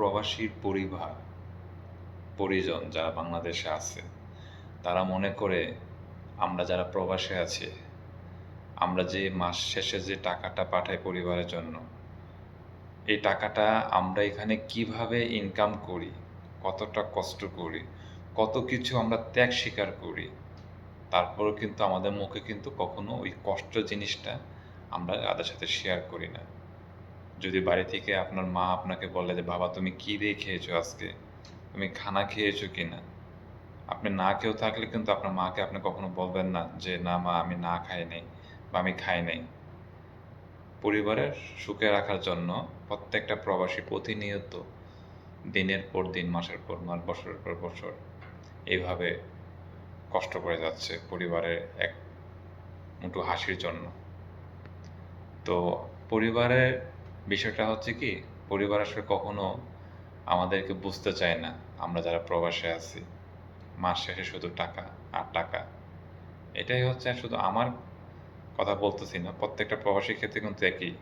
প্রবাসীর পরিবার, পরিজন যারা বাংলাদেশে আছে, তারা মনে করে আমরা যারা প্রবাসে আছি, আমরা যে মাস শেষে যে টাকাটা পাঠাই পরিবারের জন্য, এই টাকাটা আমরা এখানে কীভাবে ইনকাম করি, কতটা কষ্ট করি, কত কিছু আমরা ত্যাগ স্বীকার করি, তারপরেও কিন্তু আমাদের মুখে কিন্তু কখনো ওই কষ্ট জিনিসটা আমরা তাদের সাথে শেয়ার করি না। যদি বাড়ি থেকে আপনার মা আপনাকে বলে যে, বাবা, তুমি কি দিয়ে খেয়েছো আজকে? তুমি খানা খেয়েছো কি না আপনি না কেউ থাকলে কিন্তু আপনার মাকে আপনি কখনো বলবেন না যে, না মা, আমি না খাই নাই বা আমি খাই নাই। পরিবারের সুখে রাখার জন্য প্রত্যেকটা প্রবাসী প্রতিনিয়ত দিনের পর দিন, মাসের পর মাস, বছরের পর বছর এইভাবে কষ্ট করে যাচ্ছে পরিবারের এক মুঠো হাসির জন্য। তো পরিবারের বিষয়টা হচ্ছে কি, পরিবার আসলে কখনো আমাদেরকে বুঝতে চায় না, আমরা যারা প্রবাসে আছি। মাস শেষে শুধু টাকা আর টাকা। এটাই হচ্ছে, শুধু আমার কথা বলতেছি না, প্রত্যেকটা প্রবাসীর ক্ষেত্রে কিন্তু একই।